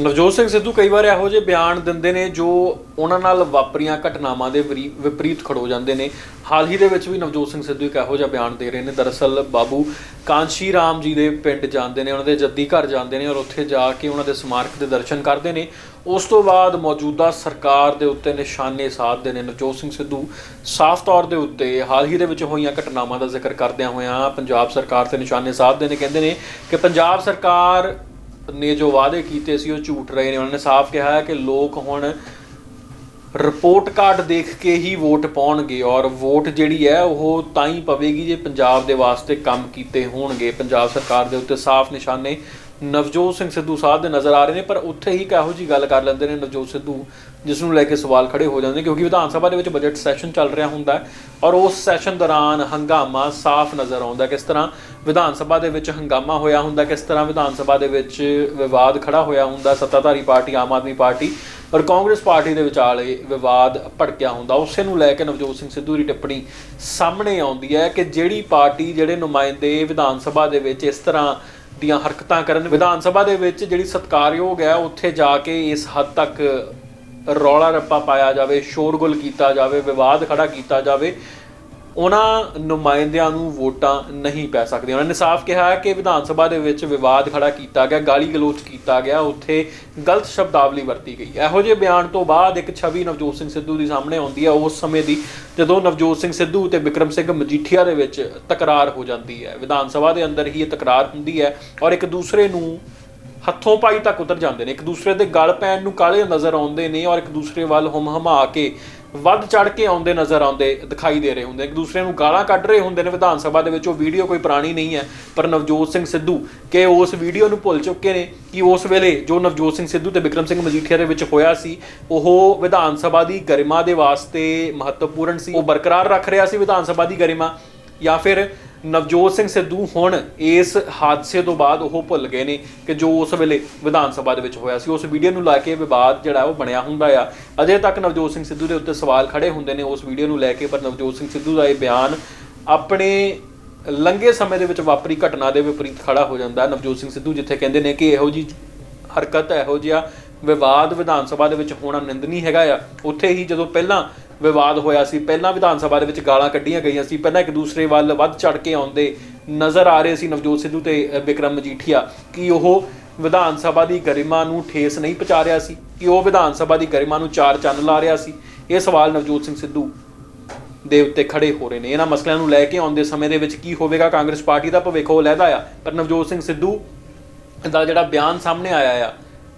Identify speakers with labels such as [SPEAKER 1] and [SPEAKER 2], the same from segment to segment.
[SPEAKER 1] ਨਵਜੋਤ ਸਿੰਘ ਸਿੱਧੂ ਕਈ ਵਾਰ ਇਹੋ ਜਿਹੇ ਬਿਆਨ ਦਿੰਦੇ ਨੇ ਜੋ ਉਹਨਾਂ ਨਾਲ ਵਾਪਰੀਆਂ ਘਟਨਾਵਾਂ ਦੇ ਵਰੀ- ਵਿਪਰੀਤ ਖੜੋ ਜਾਂਦੇ ਨੇ। ਹਾਲ ਹੀ ਦੇ ਵਿੱਚ ਵੀ ਨਵਜੋਤ ਸਿੰਘ ਸਿੱਧੂ ਇੱਕ ਇਹੋ ਜਿਹਾ ਬਿਆਨ ਦੇ ਰਹੇ ਨੇ। ਦਰਅਸਲ ਬਾਬੂ ਕਾਂਸ਼ੀ ਰਾਮ ਜੀ ਦੇ ਪਿੰਡ ਜਾਂਦੇ ਨੇ, ਉਹਨਾਂ ਦੇ ਜੱਦੀ ਘਰ ਜਾਂਦੇ ਨੇ ਔਰ ਉੱਥੇ ਜਾ ਕੇ ਉਹਨਾਂ ਦੇ ਸਮਾਰਕ ਦੇ ਦਰਸ਼ਨ ਕਰਦੇ ਨੇ। ਉਸ ਤੋਂ ਬਾਅਦ ਮੌਜੂਦਾ ਸਰਕਾਰ ਦੇ ਉੱਤੇ ਨਿਸ਼ਾਨੇ ਸਾਧਦੇ ਨੇ ਨਵਜੋਤ ਸਿੰਘ ਸਿੱਧੂ। ਸਾਫ਼ ਤੌਰ ਦੇ ਉੱਤੇ ਹਾਲ ਹੀ ਦੇ ਵਿੱਚ ਹੋਈਆਂ ਘਟਨਾਵਾਂ ਦਾ ਜ਼ਿਕਰ ਕਰਦਿਆਂ ਹੋਇਆਂ ਪੰਜਾਬ ਸਰਕਾਰ ਤੇ ਨਿਸ਼ਾਨੇ ਸਾਧਦੇ ਨੇ। ਕਹਿੰਦੇ ਨੇ ਕਿ ਪੰਜਾਬ ਸਰਕਾਰ ਨੇ ਜੋ ਵਾਅਦੇ ਕੀਤੇ ਸੀ ਉਹ ਝੂਠ ਰਹੇ ਨੇ। ਉਹਨਾਂ ਨੇ ਸਾਫ਼ ਕਿਹਾ ਹੈ ਕਿ ਲੋਕ ਹੁਣ ਰਿਪੋਰਟ ਕਾਰਡ ਦੇਖ ਕੇ ਹੀ ਵੋਟ ਪਾਉਣਗੇ ਔਰ ਵੋਟ ਜਿਹੜੀ ਹੈ ਉਹ ਤਾਂ ਹੀ ਪਵੇਗੀ ਜੇ ਪੰਜਾਬ ਦੇ ਵਾਸਤੇ ਕੰਮ ਕੀਤੇ ਹੋਣਗੇ। ਪੰਜਾਬ ਸਰਕਾਰ ਦੇ ਉੱਤੇ ਸਾਫ਼ ਨਿਸ਼ਾਨੇ ਨਵਜੋਤ ਸਿੰਘ ਸਿੱਧੂ ਸਾਹਿਬ ਦੇ ਨਜ਼ਰ ਆ ਰਹੇ ਨੇ, ਪਰ ਉੱਥੇ ਹੀ ਕਿਹੋ ਜੀ ਗੱਲ ਕਰ ਲੈਂਦੇ ਨੇ ਨਵਜੋਤ ਸਿੱਧੂ ਜਿਸ ਨੂੰ ਲੈ ਕੇ ਸਵਾਲ ਖੜੇ ਹੋ ਜਾਂਦੇ ਨੇ, ਕਿਉਂਕਿ ਵਿਧਾਨ ਸਭਾ ਦੇ ਵਿੱਚ ਬਜਟ ਸੈਸ਼ਨ ਚੱਲ ਰਿਹਾ ਹੁੰਦਾ ਔਰ ਉਸ ਸੈਸ਼ਨ ਦੌਰਾਨ ਹੰਗਾਮਾ ਸਾਫ਼ ਨਜ਼ਰ ਆਉਂਦਾ ਕਿਸ ਤਰ੍ਹਾਂ ਵਿਧਾਨ ਸਭਾ ਦੇ ਵਿੱਚ ਹੰਗਾਮਾ ਹੋਇਆ ਹੁੰਦਾ ਕਿਸ ਤਰ੍ਹਾਂ ਵਿਧਾਨ ਸਭਾ ਦੇ ਵਿੱਚ ਵਿਵਾਦ ਖੜਾ ਹੋਇਆ ਹੁੰਦਾ ਸੱਤਾਧਾਰੀ ਪਾਰਟੀ, ਆਮ ਆਦਮੀ ਪਾਰਟੀ, ਔਰ ਕਾਂਗਰਸ ਪਾਰਟੀ ਦੇ ਵਿਚਾਲੇ ਵਿਵਾਦ ਭੜਕਿਆ ਹੁੰਦਾ। ਉਸੇ ਨੂੰ ਲੈ ਕੇ ਨਵਜੋਤ ਸਿੰਘ ਸਿੱਧੂ ਦੀ ਟਿੱਪਣੀ ਸਾਹਮਣੇ ਆਉਂਦੀ ਹੈ ਕਿ ਜਿਹੜੀ ਪਾਰਟੀ ਜਿਹੜੇ ਨੁਮਾਇੰਦੇ ਵਿਧਾਨ ਸਭਾ ਦੇ ਵਿੱਚ ਇਸ ਤਰ੍ਹਾਂ ਦੀਆਂ ਹਰਕਤਾਂ ਕਰਨ। ਵਿਧਾਨ ਸਭਾ ਦੇ ਵਿੱਚ ਜਿਹੜੀ ਸਤਕਾਰਯੋਗ ਹੈ, ਉੱਥੇ ਜਾ ਕੇ ਇਸ ਹੱਦ ਤੱਕ ਰੌਲਾ ਰੱਪਾ ਪਾਇਆ ਜਾਵੇ, ਸ਼ੋਰਗੁਲ ਕੀਤਾ ਜਾਵੇ, ਵਿਵਾਦ ਖੜਾ ਕੀਤਾ ਜਾਵੇ। ਉਹਨਾਂ ਨੁਮਾਇੰਦਿਆਂ ਨੂੰ ਵੋਟਾਂ ਨਹੀਂ ਪੈ ਸਕਦੀਆਂ। ਉਹਨਾਂ ਨੇ ਸਾਫ਼ ਕਿਹਾ ਕਿ ਵਿਧਾਨ ਸਭਾ ਦੇ ਵਿੱਚ ਵਿਵਾਦ ਖੜਾ ਕੀਤਾ ਗਿਆ, ਗਾਲੀ ਗਲੋਚ ਕੀਤਾ ਗਿਆ, ਉੱਥੇ ਗਲਤ ਸ਼ਬਦਾਵਲੀ ਵਰਤੀ ਗਈ। ਇਹੋ ਜਿਹੇ ਬਿਆਨ ਤੋਂ ਬਾਅਦ ਇੱਕ ਛਵੀ ਨਵਜੋਤ ਸਿੰਘ ਸਿੱਧੂ ਦੀ ਸਾਹਮਣੇ ਆਉਂਦੀ ਹੈ। ਉਸ ਸਮੇਂ ਦੀ ਜਦੋਂ ਨਵਜੋਤ ਸਿੰਘ ਸਿੱਧੂ ਤੇ ਵਿਕਰਮ ਸਿੰਘ ਮਜੀਠੀਆ ਦੇ ਵਿੱਚ ਤਕਰਾਰ ਹੋ ਜਾਂਦੀ ਹੈ। ਵਿਧਾਨ ਸਭਾ ਦੇ ਅੰਦਰ ਹੀ ਇਹ ਤਕਰਾਰ ਹੁੰਦੀ ਹੈ ਔਰ ਇੱਕ ਦੂਸਰੇ ਨੂੰ ਹੱਥੋਂ ਪਾਈ ਤੱਕ ਉਤਰ ਜਾਂਦੇ ਨੇ। ਇੱਕ ਦੂਸਰੇ ਦੇ ਗਲ ਪੈਣ ਨੂੰ ਕਾਲੇ ਨਜ਼ਰ ਆਉਂਦੇ ਨੇ ਔਰ ਇੱਕ ਦੂਸਰੇ ਵੱਲ ਹਮ ਹਮਾ ਕੇ ਵੱਧ ਚੜ ਕੇ ਆਉਂਦੇ ਨਜ਼ਰ ਆਉਂਦੇ, ਦਿਖਾਈ ਦੇ ਰਹੇ ਹੁੰਦੇ ਇੱਕ ਦੂਸਰੇ ਨੂੰ ਗਾਲਾਂ ਕੱਢ ਰਹੇ ਹੁੰਦੇ ਨੇ ਵਿਧਾਨ ਸਭਾ ਦੇ ਵਿੱਚ। ਉਹ ਵੀਡੀਓ ਕੋਈ ਪੁਰਾਣੀ ਨਹੀਂ ਹੈ, ਪਰ ਨਵਜੋਤ ਸਿੰਘ ਸਿੱਧੂ ਕਿ ਉਸ ਵੀਡੀਓ ਨੂੰ ਭੁੱਲ ਚੁੱਕੇ ਨੇ ਕਿ ਉਸ ਵੇਲੇ ਜੋ ਨਵਜੋਤ ਸਿੰਘ ਸਿੱਧੂ ਤੇ ਵਿਕਰਮ ਸਿੰਘ ਮਜੀਠੀਆ ਦੇ ਵਿੱਚ ਹੋਇਆ ਸੀ, ਉਹ ਵਿਧਾਨ ਸਭਾ ਦੀ ਗਰਿਮਾ ਦੇ ਵਾਸਤੇ ਮਹੱਤਵਪੂਰਨ ਸੀ। ਉਹ ਬਰਕਰਾਰ ਰੱਖ ਰਿਹਾ ਸੀ ਵਿਧਾਨ ਸਭਾ ਦੀ ਗਰਿਮਾ ਜਾਂ ਫਿਰ ਨਵਜੋਤ ਸਿੰਘ ਸਿੱਧੂ ਹੁਣ ਇਸ ਹਾਦਸੇ ਤੋਂ ਬਾਅਦ ਉਹ ਭੁੱਲ ਗਏ ਨੇ ਕਿ ਜੋ ਉਸ ਵੇਲੇ ਵਿਧਾਨ ਸਭਾ ਦੇ ਵਿੱਚ ਹੋਇਆ ਸੀ, ਉਸ ਵੀਡੀਓ ਨੂੰ ਲੈ ਕੇ ਵਿਵਾਦ ਜਿਹੜਾ ਉਹ ਬਣਿਆ ਹੁੰਦਾ ਆ। ਅਜੇ ਤੱਕ ਨਵਜੋਤ ਸਿੰਘ ਸਿੱਧੂ ਦੇ ਉੱਤੇ ਸਵਾਲ ਖੜੇ ਹੁੰਦੇ ਨੇ ਉਸ ਵੀਡੀਓ ਨੂੰ ਲੈ ਕੇ, ਪਰ ਨਵਜੋਤ ਸਿੰਘ ਸਿੱਧੂ ਦਾ ਇਹ ਬਿਆਨ ਆਪਣੇ ਲੰਘੇ ਸਮੇਂ ਦੇ ਵਿੱਚ ਵਾਪਰੀ ਘਟਨਾ ਦੇ ਵਿਪਰੀਤ ਖੜਾ ਹੋ ਜਾਂਦਾ। ਨਵਜੋਤ ਸਿੰਘ ਸਿੱਧੂ ਜਿੱਥੇ ਕਹਿੰਦੇ ਨੇ ਕਿ ਇਹੋ ਜੀ ਹਰਕਤ, ਇਹੋ ਜਿਹਾ ਵਿਵਾਦ ਵਿਧਾਨ ਸਭਾ ਦੇ ਵਿੱਚ ਹੋਣਾ ਨਿੰਦਨੀ ਹੈਗਾ ਆ। ਉੱਥੇ ਹੀ ਜਦੋਂ ਪਹਿਲਾਂ ਵਿਵਾਦ ਹੋਇਆ ਸੀ। ਪਹਿਲਾਂ ਵਿਧਾਨ ਸਭਾ ਦੇ ਵਿੱਚ ਗਾਲਾਂ ਕੱਢੀਆਂ ਗਈਆਂ ਸੀ। ਪਹਿਲਾਂ ਇੱਕ ਦੂਸਰੇ ਵੱਲ ਵੱਧ ਚੜ ਕੇ ਆਉਂਦੇ ਨਜ਼ਰ ਆ ਰਹੇ ਸੀ ਨਵਜੋਤ ਸਿੱਧੂ ਤੇ ਅ, ਵਿਕਰਮ ਮਜੀਠੀਆ। ਕਿ ਉਹ ਵਿਧਾਨ ਸਭਾ ਦੀ ਗਰਿਮਾ ਨੂੰ ਠੇਸ ਨਹੀਂ ਪਹੁੰਚਾ ਰਿਹਾ ਸੀ? ਕਿ ਉਹ ਵਿਧਾਨ ਸਭਾ ਦੀ ਗਰਿਮਾ ਨੂੰ ਚਾਰ ਚੰਨ ਲਾ ਰਿਹਾ ਸੀ? ਇਹ ਸਵਾਲ ਨਵਜੋਤ ਸਿੰਘ ਸਿੱਧੂ ਦੇ ਉੱਤੇ ਖੜੇ ਹੋ ਰਹੇ ਨੇ। ਇਹਨਾਂ ਮਸਲਿਆਂ ਨੂੰ ਲੈ ਕੇ ਆਉਂਦੇ ਸਮੇਂ ਦੇ ਵਿੱਚ ਕੀ ਹੋਵੇਗਾ? ਕਾਂਗਰਸ ਪਾਰਟੀ ਦਾ ਭਵਿੱਖ ਉਹ ਲਹਿਦਾ ਆ। ਪਰ ਨਵਜੋਤ ਸਿੰਘ ਸਿੱਧੂ ਦਾ ਜਿਹੜਾ ਬਿਆਨ ਸਾਹਮਣੇ ਆਇਆ ਆ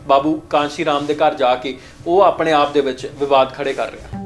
[SPEAKER 1] ਬਾਬੂ ਕਾਂਸ਼ੀ ਰਾਮ ਦੇ ਘਰ ਜਾ ਕੇ ਉਹ ਆਪਣੇ ਆਪ ਦੇ ਵਿੱਚ ਵਿਵਾਦ ਖੜੇ ਕਰ ਰਿਹਾ।